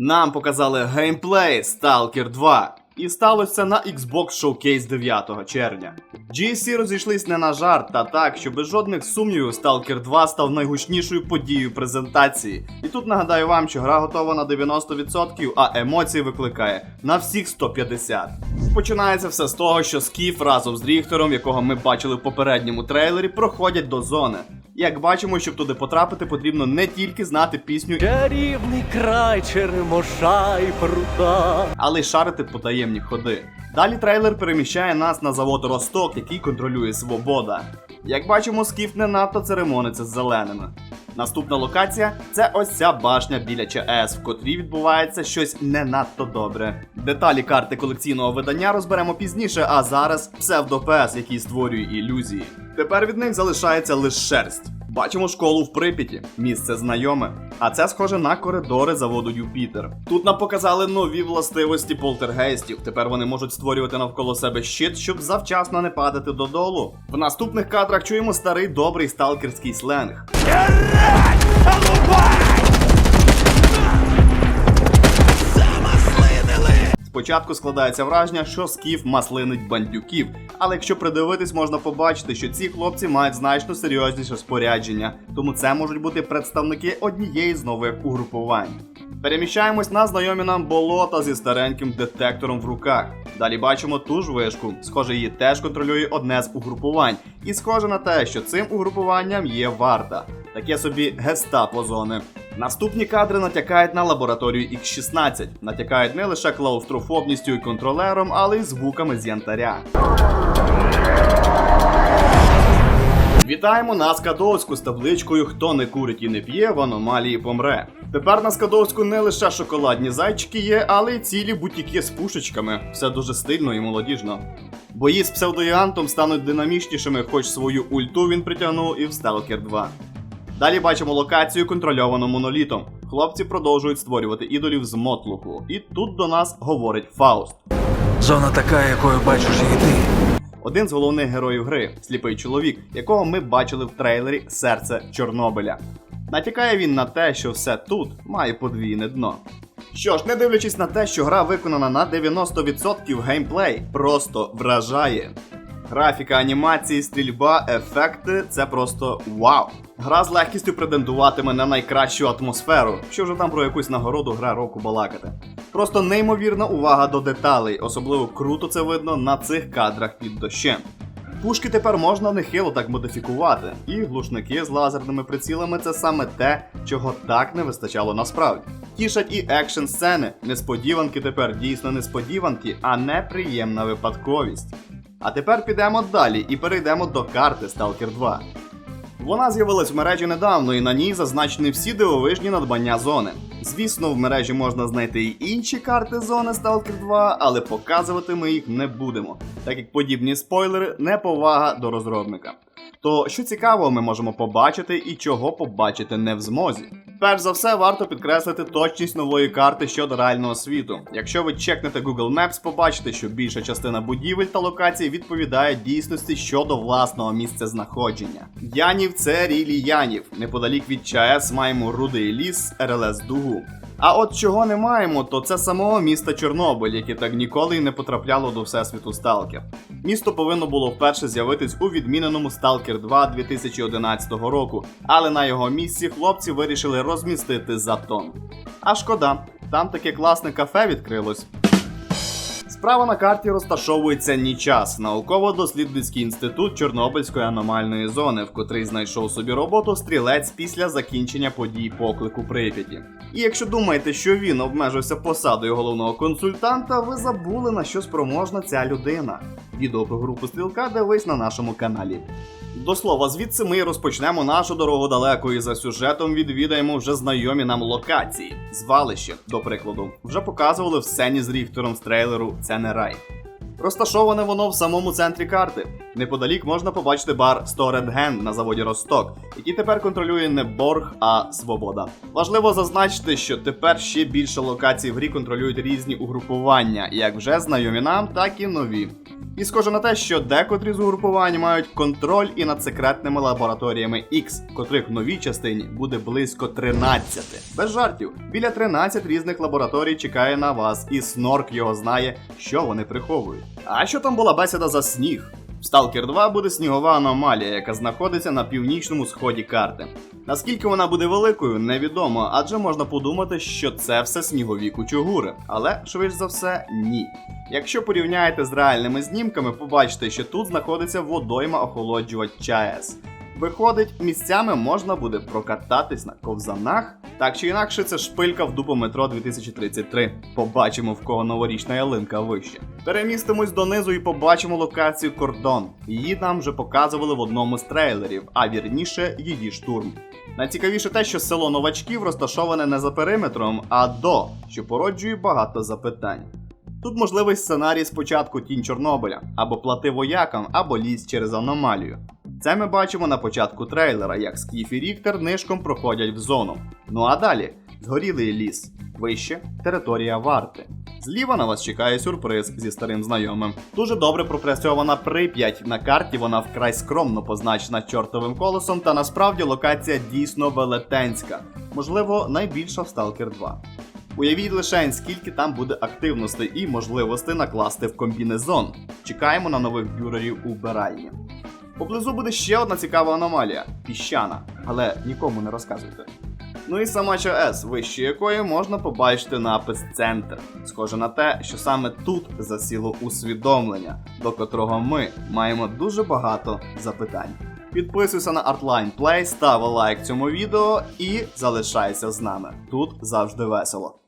Нам показали геймплей Stalker 2. І сталося це на Xbox Showcase 9 червня. GSC розійшлись не на жарт, та так, що без жодних сумнівів Stalker 2 став найгучнішою подією презентації. І тут нагадаю вам, що гра готова на 90%, а емоції викликає на всіх 150%. Починається все з того, що Скіф разом з Ріхтером, якого ми бачили в попередньому трейлері, проходять до зони. Як бачимо, щоб туди потрапити, потрібно не тільки знати пісню Чарівний край черемоша і прута. але й шарити потаємні ходи. Далі трейлер переміщає нас на завод Росток, який контролює Свобода. Як бачимо, скіф не надто церемониться з зеленими. Наступна локація це ось ця башня біля ЧАЕС, в котрій відбувається щось не надто добре. Деталі карти колекційного видання розберемо пізніше, а зараз псевдопес, який створює ілюзії. Тепер від них залишається лише шерсть. Бачимо школу в Прип'яті, місце знайоме. А це схоже на коридори заводу Юпітер. Тут нам показали нові властивості полтергейстів. Тепер вони можуть створювати навколо себе щит, щоб завчасно не падати додолу. В наступних кадрах чуємо старий добрий сталкерський сленг. Спочатку складається враження, що скіф маслинить бандюків, але якщо придивитись, можна побачити, що ці хлопці мають значно серйозніше спорядження, тому це можуть бути представники однієї з нових угрупувань. Переміщаємось на знайомі нам болота зі стареньким детектором в руках. Далі бачимо ту ж вишку. Схоже, її теж контролює одне з угрупувань. І схоже на те, що цим угрупуванням є варта. Таке собі гестапо зони. Наступні кадри натякають на лабораторію X16. Натякають не лише клаустрофобністю і контролером, але й звуками з янтаря. Вітаємо на Скадовську з табличкою Хто не курить і не п'є, в аномалії помре. Тепер на Скадовську не лише шоколадні зайчики є, але й цілі бутіки з пушечками. Все дуже стильно і молодіжно. Бої з псевдоїантом стануть динамічнішими, хоч свою ульту він притягнув і в Stalker 2. Далі бачимо локацію, контрольовану монолітом. Хлопці продовжують створювати ідолів з мотлуху. І тут до нас говорить Фауст. Зона така, якою бачиш її ти. Один з головних героїв гри, сліпий чоловік, якого ми бачили в трейлері Серце Чорнобиля. Натякає він на те, що все тут має подвійне дно. Що ж, не дивлячись на те, що гра виконана на 90% геймплей, просто вражає. Графіка, анімації, стрільба, ефекти це просто вау. Гра з легкістю претендуватиме на найкращу атмосферу, що вже там про якусь нагороду гра року балакати. Просто неймовірна увага до деталей, особливо круто це видно на цих кадрах під дощем. Пушки тепер можна нехило так модифікувати, і глушники з лазерними прицілами це саме те, чого так не вистачало насправді. Тішать і екшн сцени, несподіванки тепер дійсно несподіванки, а не приємна випадковість. А тепер підемо далі і перейдемо до карти Stalker 2. Вона з'явилась в мережі недавно, і на ній зазначені всі дивовижні надбання зони. Звісно, в мережі можна знайти і інші карти зони Stalker 2, але показувати ми їх не будемо, так як подібні спойлери неповага до розробника. То що цікавого ми можемо побачити і чого побачити не в змозі. Перш за все, варто підкреслити точність нової карти щодо реального світу. Якщо ви чекнете Google Maps, побачите, що більша частина будівель та локацій відповідає дійсності щодо власного місця знаходження. Янів це рілі Янів. Неподалік від ЧАЕС маємо рудий ліс, РЛС Дугу. А от чого не маємо, то це самого міста Чорнобиль, яке так ніколи й не потрапляло до всесвіту Сталкер. Місто повинно було вперше з'явитись у відміненому Stalker 2 2011 року, але на його місці хлопці вирішили розмістити затон. А шкода, там таке класне кафе відкрилось. Справа на карті розташовується Нічас, науково-дослідницький інститут Чорнобильської аномальної зони, в котрий знайшов собі роботу стрілець після закінчення подій поклику Прип'яті. І якщо думаєте, що він обмежився посадою головного консультанта, ви забули на що спроможна ця людина. Відео про групу стрілка дивись на нашому каналі. До слова, звідси ми розпочнемо нашу дорогу далеко і за сюжетом відвідаємо вже знайомі нам локації. Звалище, до прикладу, вже показували в сцені з Ріхтером з трейлеру Це не рай. Розташоване воно в самому центрі карти. Неподалік можна побачити бар Stored на заводі Росток, який тепер контролює не Борг, а Свобода. Важливо зазначити, що тепер ще більше локацій в грі контролюють різні угрупування, як вже знайомі нам, так і нові. І схоже на те, що декотрі з угрупувань мають контроль і над секретними лабораторіями X, котрих в новій частині буде близько 13. Без жартів, біля 13 різних лабораторій чекає на вас, і Снорк його знає, що вони приховують. А що там була бесіда за сніг? В Stalker 2 буде снігова аномалія, яка знаходиться на північному сході карти. Наскільки вона буде великою, невідомо, адже можна подумати, що це все снігові кучугури. Але швидше за все, ні. Якщо порівняєте з реальними знімками, побачите, що тут знаходиться водойма охолоджувач ЧАЕС. Виходить, місцями можна буде прокататись на ковзанах. Так чи інакше, це шпилька в дупу метро 2033. Побачимо, в кого новорічна ялинка вище. Перемістимось донизу і побачимо локацію кордон. Її нам вже показували в одному з трейлерів, а вірніше її штурм. Найцікавіше те, що село новачків розташоване не за периметром, а до, що породжує багато запитань. Тут можливий сценарій спочатку тінь Чорнобиля, або плати воякам, або лізь через аномалію. Це ми бачимо на початку трейлера, як Скіф і Ріктор нишком проходять в зону. Ну а далі згорілий ліс, вище територія варти. Зліва на вас чекає сюрприз зі старим знайомим. Дуже добре пропрацьована прип'ять. На карті вона вкрай скромно позначена чортовим колесом, та насправді локація дійсно велетенська, можливо, найбільша в Stalker 2. Уявіть лише, скільки там буде активностей і можливостей накласти в комбінезон. Чекаємо на нових бюрерів у Беральні. Поблизу буде ще одна цікава аномалія піщана, але нікому не розказуйте. Ну і сама ЧАЕС, вище якої можна побачити напис Центр. Схоже на те, що саме тут засіло усвідомлення, до котрого ми маємо дуже багато запитань. Підписуйся на Artline Play, став лайк цьому відео і залишайся з нами. Тут завжди весело.